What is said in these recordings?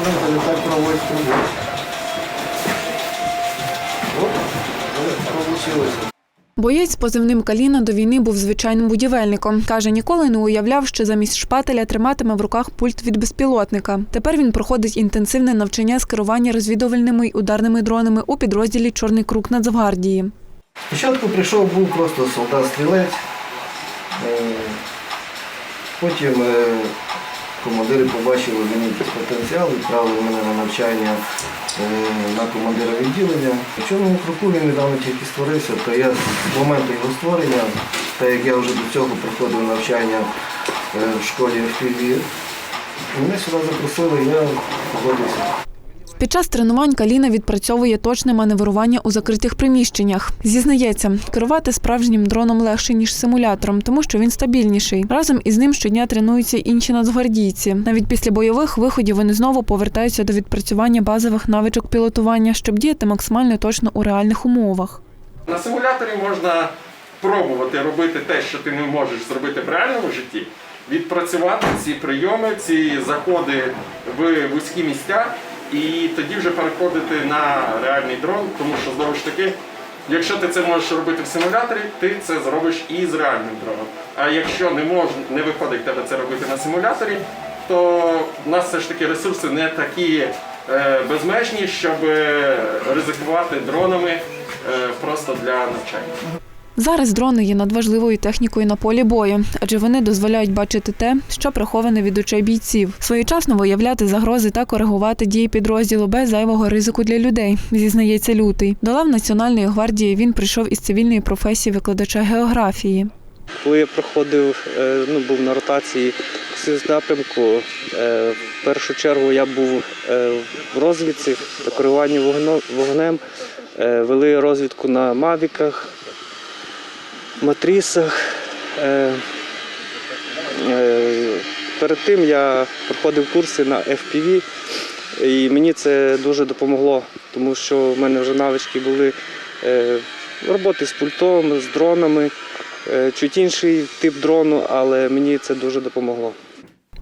Начинайте летать проводить. Вот, вот получилось. Боєць з позивним Каліна до війни був звичайним будівельником. Каже, ніколи не уявляв, що замість шпателя триматиме в руках пульт від безпілотника. Тепер він проходить інтенсивне навчання з керування розвідувальними й ударними дронами у підрозділі Чорний круг Нацгвардії. Спочатку прийшов, був просто солдат-стрілець. Е, Потім е, командири побачили мені потенціал, відправили мене на навчання е, на командира відділення. В чорному круку він недавно тільки створився, то я з моменту його створення, так як я вже до цього проходив навчання е, в школі в Києві, мене сюди запросили, я погодився. Під час тренувань Каліна відпрацьовує точне маневрування у закритих приміщеннях. Зізнається, керувати справжнім дроном легше ніж симулятором, тому що він стабільніший. Разом із ним щодня тренуються інші нацгвардійці. Навіть після бойових виходів вони знову повертаються до відпрацювання базових навичок пілотування, щоб діяти максимально точно у реальних умовах. На симуляторі можна пробувати робити те, що ти не можеш зробити в реальному житті, відпрацювати ці прийоми, ці заходи в вузькі місця, і тоді вже переходити на реальний дрон, тому що знову ж таки, якщо ти це можеш робити в симуляторі, ти це зробиш і з реальним дроном. А якщо не мож, не виходить тебе це робити на симуляторі, то в нас все ж таки ресурси не такі е, безмежні, щоб е, ризикувати дронами е, просто для навчання. Зараз дрони є надважливою технікою на полі бою, адже вони дозволяють бачити те, що приховане від очей бійців, своєчасно виявляти загрози та коригувати дії підрозділу без зайвого ризику для людей, зізнається лютий. До лав Національної гвардії він прийшов із цивільної професії викладача географії. Коли я проходив, е, ну, був на ротації з напрямку, е, в першу чергу я був е, в розвідці та керуванні вогнем. Вели розвідку на мавіках, матрісах. Е, е, Перед тим я проходив курси на FPV, і мені це дуже допомогло, тому що в мене вже навички були е, роботи з пультом, з дронами. Чуть інший тип дрону, але мені це дуже допомогло.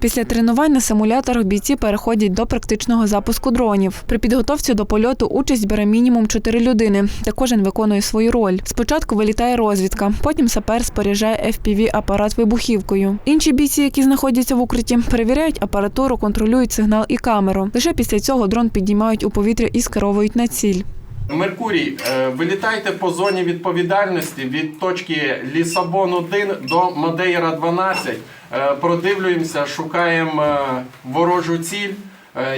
Після тренувань на симуляторах бійці переходять до практичного запуску дронів. При підготовці до польоту участь бере мінімум чотири людини, та кожен виконує свою роль. Спочатку вилітає розвідка, потім сапер споряджає fpv апарат вибухівкою. Інші бійці, які знаходяться в укритті, перевіряють апаратуру, контролюють сигнал і камеру. Лише після цього дрон піднімають у повітря і скеровують на ціль. Меркурій, е, вилітайте по зоні відповідальності від точки Лісабон 1 до Мадейра 12. Е, Продивлюємося, шукаємо е, ворожу ціль.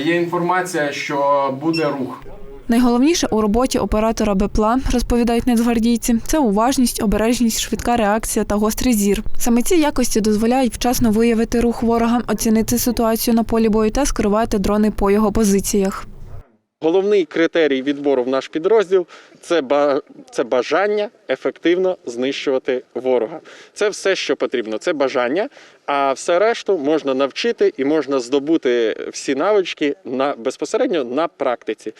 Є інформація, що буде рух. Найголовніше у роботі оператора БПЛА, розповідають нацгвардійці, це уважність, обережність, швидка реакція та гострий зір. Саме ці якості дозволяють вчасно виявити рух ворога, оцінити ситуацію на полі бою та скерувати дрони по його позиціях. Головний критерій відбору в наш підрозділ це, бажання ефективно знищувати ворога. Це все, що потрібно. Це бажання, а все решту можна навчити і можна здобути всі навички на безпосередньо на практиці.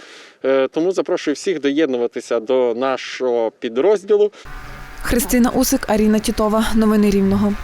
Е, Тому запрошую всіх доєднуватися до нашого підрозділу. Христина Усик, Аріна Тітова. Новини Рівного.